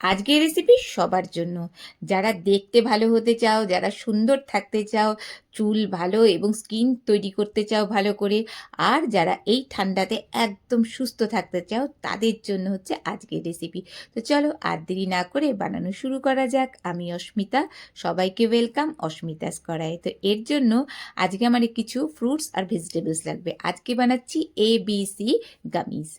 আজকের রেসিপি সবার জন্য। যারা দেখতে ভালো হতে চাও, যারা সুন্দর থাকতে চাও, চুল ভালো এবং স্কিন তৈরি করতে চাও ভালো করে, আর যারা এই ঠান্ডাতে একদম সুস্থ থাকতে চাও, তাদের জন্য হচ্ছে আজকের রেসিপি তো চলো আর দেরি না করে বানানো শুরু করা যাক। আমি অস্মিতা, সবাইকে ওয়েলকাম অস্মিতাস করায়। তো এর জন্য আজকে আমার কিছু ফ্রুটস আর ভেজিটেবলস লাগবে। আজকে বানাচ্ছি এ বি সি গামিজ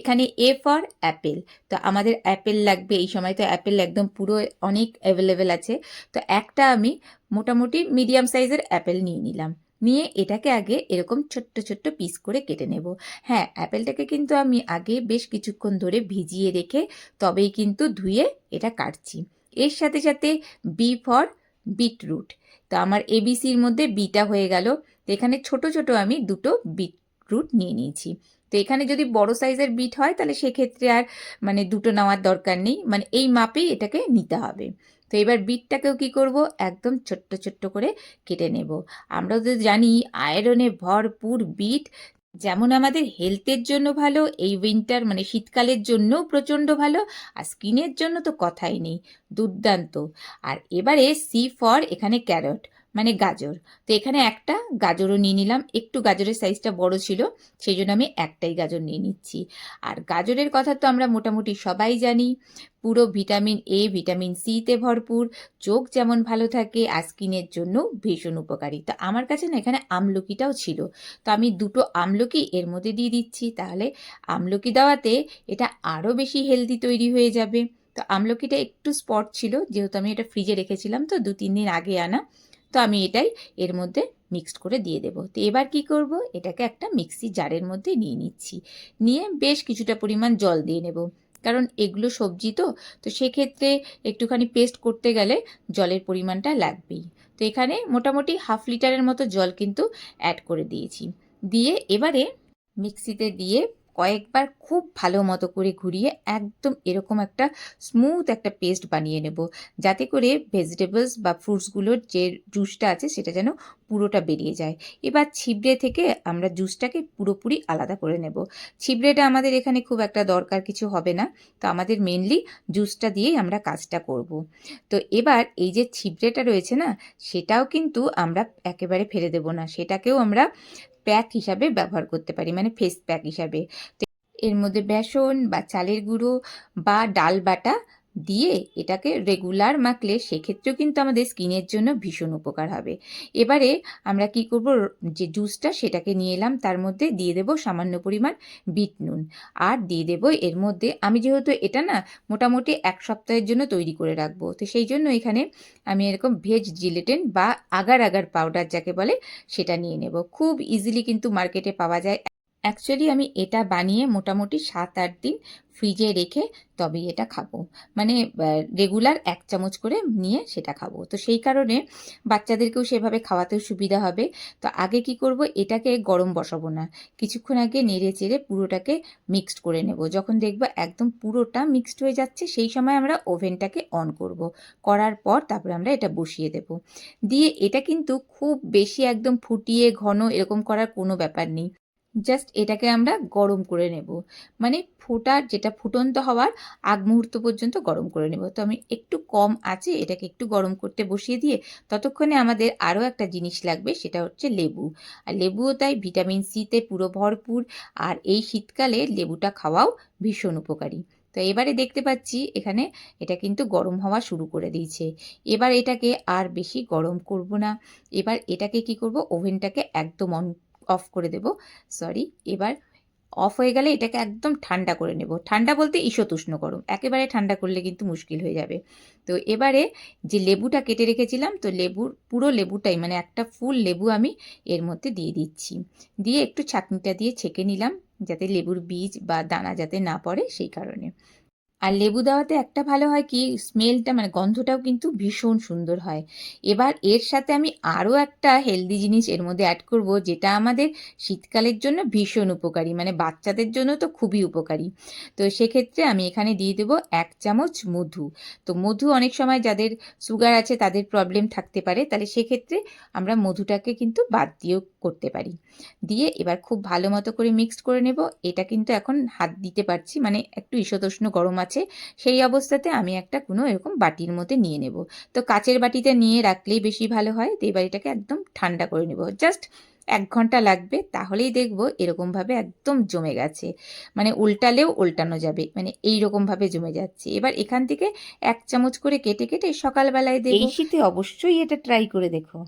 এখানে এ ফর অ্যাপেল তো আমাদের অ্যাপেল লাগবে, এই সময় তো অ্যাপেল একদম পুরো অনেক অ্যাভেলেবেল আছে। তো একটা আমি মোটামুটি মিডিয়াম সাইজের অ্যাপেল নিয়ে নিলাম। নিয়ে এটাকে আগে এরকম ছোট্ট ছোট্ট পিস করে কেটে নেব। হ্যাঁ অ্যাপেলটাকে কিন্তু আমি আগে বেশ কিছুক্ষণ ধরে ভিজিয়ে রেখে তবেই কিন্তু ধুয়ে এটা কাটছি। এর সাথে সাথে বি ফর বিটরুট তো আমার এবিসির মধ্যে বিটা হয়ে গেল। তো এখানে ছোট ছোট আমি দুটো বিটরুট নিয়ে নিয়েছি। তো এখানে যদি বড় সাইজের বিট হয়, তাহলে সেক্ষেত্রে আর মানে দুটো নেওয়ার দরকার নেই। মানে এই মাপেই এটাকে নিতে হবে। তো এবার বিটটাকেও কি করব? একদম ছোট্ট ছোট্ট করে কেটে নেব। আমরা তো জানি আয়রনে ভরপুর বিট যেমন আমাদের হেলথের জন্য ভালো, এই উইন্টার মানে শীতকালের জন্যও প্রচণ্ড ভালো, আর স্কিনের জন্য তো কথাই নেই। দুর্দান্ত। আর এবারে সি ফর এখানে ক্যারট মানে গাজর। তো এখানে একটা গাজরও নিয়ে নিলাম। একটু গাজরের সাইজটা বড় ছিল, সেই জন্য আমি একটাই গাজর নিয়ে নিচ্ছি। আর গাজরের কথা তো আমরা মোটামুটি সবাই জানি, পুরো ভিটামিন এ ভিটামিন সিতে ভরপুর, চোখ যেমন ভালো থাকে, আর জন্য ভীষণ উপকারী। তো আমার কাছে না এখানে আমলকিটাও ছিল। তো আমি দুটো আমলকি এর মধ্যে দিয়ে দিচ্ছি, তাহলে আমলকি দেওয়াতে এটা আরও বেশি হেলদি তৈরি হয়ে যাবে। তো আমলকিটা একটু স্পট ছিল, যেহেতু আমি এটা ফ্রিজে রেখেছিলাম, তো দু তিন দিন আগে আনা। তো আমি এটাই এর মধ্যে মিক্সড করে দিয়ে দেবো। তো এবার কি করব? এটাকে একটা মিক্সি জারের মধ্যে নিয়ে নিচ্ছি। নিয়ে বেশ কিছুটা পরিমাণ জল দিয়ে নেব। কারণ এগুলো সবজি তো তো সেক্ষেত্রে একটুখানি পেস্ট করতে গেলে জলের পরিমাণটা লাগবেই। তো এখানে মোটামুটি হাফ লিটারের মতো জল কিন্তু অ্যাড করে দিয়েছি। দিয়ে এবারে মিক্সিতে দিয়ে কয়েকবার খুব ভালো মতো করে ঘুরিয়ে একদম এরকম একটা স্মুথ একটা পেস্ট বানিয়ে নেব। যাতে করে ভেজিটেবলস বা ফ্রুটসগুলোর যে জুসটা আছে সেটা যেন পুরোটা বেরিয়ে যায়। এবার ছিবড়ে থেকে আমরা জুসটাকে পুরোপুরি আলাদা করে নেব। ছিবড়েটা আমাদের এখানে খুব একটা দরকার কিছু হবে না। তো আমাদের মেনলি জুসটা দিয়েই আমরা কাজটা করব। তো এবার এই যে ছিবড়েটা রয়েছে না, সেটাও কিন্তু আমরা একেবারে ফেলে দেব না। সেটাকেও আমরা প্যাক হিসাবে ব্যবহার করতে পারি মানে ফেস প্যাক হিসাবে। এর মধ্যে বেসন বা চালের গুঁড়ো বা ডাল বাটা দিয়ে এটাকে রেগুলার মাখলে সেক্ষেত্রেও কিন্তু আমাদের স্কিনের জন্য ভীষণ উপকার হবে। এবারে আমরা কি করব? যে জুসটা সেটাকে নিয়ে এলাম, তার মধ্যে দিয়ে দেব সামান্য পরিমাণ বিট নুন। আর দিয়ে দেব এর মধ্যে আমি যেহেতু এটা না মোটামুটি এক সপ্তাহের জন্য তৈরি করে রাখব, তো সেই জন্য এখানে আমি এরকম ভেজ জিলেটেন বা আগার আগার পাউডার যাকে বলে, সেটা নিয়ে নেব। খুব ইজিলি কিন্তু মার্কেটে পাওয়া যায়। অ্যাকচুয়ালি আমি এটা বানিয়ে মোটামুটি সাত, আট দিন ফ্রিজে রেখে তবেই এটা খাব। মানে রেগুলার এক চামচ করে নিয়ে সেটা খাব। তো সেই কারণে বাচ্চাদেরকেও সেভাবে খাওয়াতেও সুবিধা হবে। তো আগে কি করব, এটাকে গরম বসাবো না। কিছুক্ষণ আগে নেড়ে চেড়ে পুরোটাকে মিক্সড করে নেব। যখন দেখব একদম পুরোটা মিক্সড হয়ে যাচ্ছে, সেই সময় আমরা ওভেনটাকে অন করব। করার পর তারপরে আমরা এটা বসিয়ে দেব। দিয়ে এটা কিন্তু খুব বেশি একদম ফুটিয়ে, ঘন এরকম করার কোনো ব্যাপার নেই। জাস্ট এটাকে আমরা গরম করে নেব। মানে ফোটার যেটা ফুটন্ত হওয়ার আগ মুহূর্ত পর্যন্ত গরম করে নেব। তো আমি একটু কম আছে, এটাকে একটু গরম করতে বসিয়ে দিয়ে ততক্ষণে আমাদের আরও একটা জিনিস লাগবে, সেটা হচ্ছে লেবু। আর লেবুও তাই ভিটামিন সিতে পুরো ভরপুর, আর এই শীতকালে লেবুটা খাওয়াও ভীষণ উপকারী। তো এবারে দেখতে পাচ্ছি এখানে এটা কিন্তু গরম হওয়া শুরু করে দিয়েছে। এবার এটাকে আর বেশি গরম করব না। এবার এটাকে কি করব? ওভেনটাকে একদম অন অফ করে দেব সরি এবার অফ হয়ে গেলে এটাকে একদম ঠান্ডা করে নেব। ঠান্ডা বলতে ঈশতুষ্ণ গরম, একেবারে ঠান্ডা করলে কিন্তু মুশকিল হয়ে যাবে। তো এবারে যে লেবুটা কেটে রেখেছিলাম, তো লেবুর, পুরো লেবুটাই মানে একটা ফুল লেবু আমি এর মধ্যে দিয়ে দিচ্ছি। দিয়ে একটু ছাঁকনিটা দিয়ে ছেঁকে নিলাম, যাতে লেবুর বীজ বা দানা যাতে না পড়ে সেই কারণে। আর লেবু দেওয়াতে একটা ভালো হয় কি স্মেলটা মানে গন্ধটাও কিন্তু ভীষণ সুন্দর হয়। এবার এর সাথে আমি আরও একটা হেলদি জিনিস এর মধ্যে অ্যাড করব, যেটা আমাদের শীতকালের জন্য ভীষণ উপকারী মানে বাচ্চাদের জন্য তো খুবই উপকারী। তো সেক্ষেত্রে আমি এখানে দিয়ে দেবো এক চামচ মধু। তো মধু অনেক সময় যাদের সুগার আছে তাদের প্রবলেম থাকতে পারে, তাহলে সেক্ষেত্রে আমরা মধুটাকে কিন্তু বাদ দিয়েও করতে পারি। দিয়ে এবার খুব ভালো মতো করে মিক্সড করে নেব। এটা কিন্তু এখন হাত দিতে পারছি মানে একটু ঈশতোষ্ণ গরম আছে আছে সেই অবস্থাতে আমি একটা কোনো এরকম বাটির মধ্যে নিয়ে নেব। তো কাচের বাটিতে নিয়ে রাখলেই বেশি ভালো হয় তো এই এটাকে একদম ঠান্ডা করে নেব। জাস্ট এক ঘণ্টা লাগবে তাহলেই দেখব এরকমভাবে একদম জমে গেছে। মানে উল্টালেও উল্টানো যাবে মানে এই রকমভাবে জমে যাচ্ছে। এবার এখান থেকে এক চামচ করে কেটে কেটে সকালবেলায় দেবো এই শীতে অবশ্যই এটা ট্রাই করে দেখো।